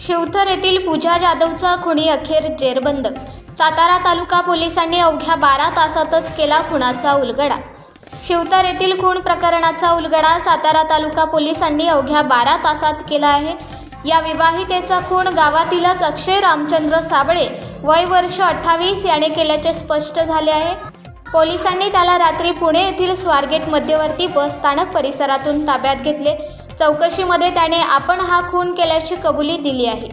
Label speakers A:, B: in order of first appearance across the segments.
A: शिवथर येथील पूजा जाधवचा खुणी अखेर जेरबंद. सातारा तालुका पोलिसांनी अवघ्या बारा तासातच केला खुणाचा उलगडा. शिवतर येथील खून प्रकरणाचा उलगडा सातारा तालुका पोलिसांनी अवघ्या बारा तासात केला आहे. या विवाहितेचा खून गावातीलच अक्षय रामचंद्र साबळे वय वर्ष अठ्ठावीस याने केल्याचे स्पष्ट झाले आहे. पोलिसांनी त्याला रात्री पुणे येथील स्वारगेट मध्यवर्ती बस स्थानक परिसरातून ताब्यात घेतले. चौकशीमध्ये त्याने आपण हा खून केल्याची कबुली दिली आहे.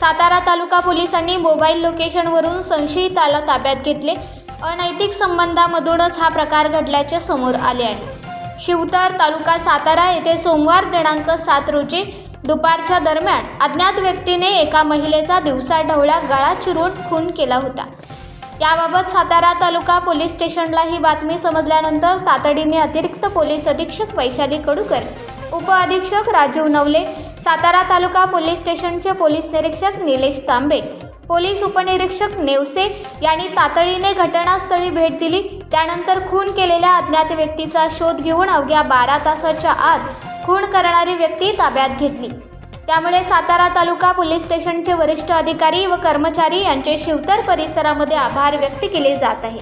A: सातारा तालुका पोलिसांनी मोबाईल लोकेशनवरून संशयिताला ताब्यात घेतले. अनैतिक संबंधामधूनच हा प्रकार घडल्याचे समोर आले आहे. शिवतर तालुका सातारा येथे सोमवार दिनांक सात रोजी दुपारच्या दरम्यान अज्ञात व्यक्तीने एका महिलेचा दिवसा ढवळ्या गळा चिरून खून केला होता. याबाबत सातारा तालुका पोलीस स्टेशनला ही बातमी समजल्यानंतर तातडीने अतिरिक्त पोलीस अधीक्षक वैशाली कडूकर उपअधीक्षक राजीव नवले सातारा तालुका पोलीस स्टेशनचे पोलीस निरीक्षक निलेश तांबे पोलीस उपनिरीक्षक नेवसे यांनी तातडीने घटनास्थळी भेट दिली. त्यानंतर खून केलेल्या अज्ञात व्यक्तीचा शोध घेऊन अवघ्या बारा तासाच्या आत खून करणारी व्यक्ती ताब्यात घेतली. त्यामुळे सातारा तालुका पोलीस स्टेशनचे वरिष्ठ अधिकारी व कर्मचारी यांचे शिवतर परिसरामध्ये आभार व्यक्त केले जात आहे.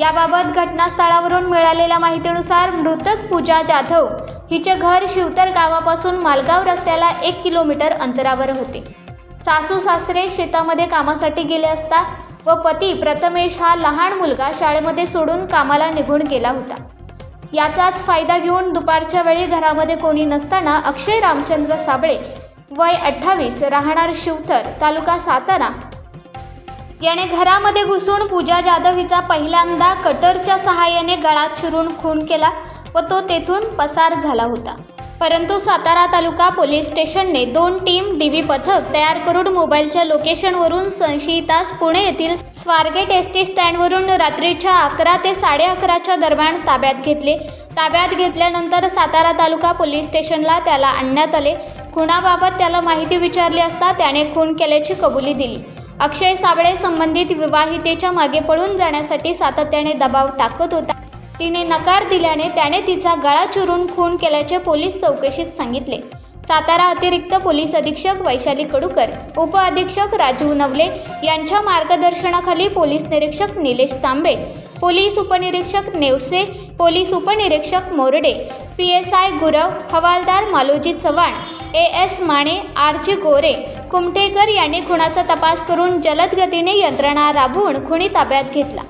A: याबाबत घटनास्थळावरून मिळालेल्या माहितीनुसार मृतक पूजा जाधव हिचे घर शिवतर गावापासून मालगाव रस्त्याला एक किलोमीटर अंतरावर होते. सासू सासरे शेतामध्ये कामासाठी गेले असता व पती प्रथमेश हा लहान मुलगा शाळेमध्ये सोडून कामाला निघून गेला होता. याचाच फायदा घेऊन दुपारच्या वेळी घरामध्ये कोणी नसताना अक्षय रामचंद्र साबळे वय अठ्ठावीस राहणार शिवथर तालुका सातारा. याने घरामध्ये घुसून पूजा जाधव हिचा पहिल्यांदा कटरच्या सहाय्याने गळात चिरून खून केला व तो तेथून पसार झाला होता. परंतु सातारा तालुका पोलीस स्टेशनने दोन टीम डीबी पथक तयार करून मोबाईलच्या लोकेशनवरून संशयितास पुणे येथील स्वारगेट एस टी स्टँडवरून रात्रीच्या अकरा ते साडे अकराच्या दरम्यान ताब्यात घेतले. ताब्यात घेतल्यानंतर सातारा तालुका पोलीस स्टेशनला त्याला आणण्यात आले. खुनाबाबत त्याला माहिती विचारली असता त्याने खून केल्याची कबुली दिली. अक्षय साबळे संबंधित विवाहितेच्या मागे पळून जाण्यासाठी सातत्याने दबाव टाकत होता. तिने नकार दिल्याने त्याने तिचा गळा चुरून खून केल्याचे पोलीस चौकशीत सांगितले. सातारा अतिरिक्त पोलीस अधीक्षक वैशाली कडूकर उपअधीक्षक राजीव नवले यांच्या मार्गदर्शनाखाली पोलीस निरीक्षक निलेश तांबे पोलीस उपनिरीक्षक नेवसे पोलीस उपनिरीक्षक Morde P S I Gurav havaldar Maloji Chavan A S Mane R G Gore Kumthekar यांनी खुणाचा तपास करून जलद गतीने यंत्रणा राबवून खुणी ताब्यात घेतला.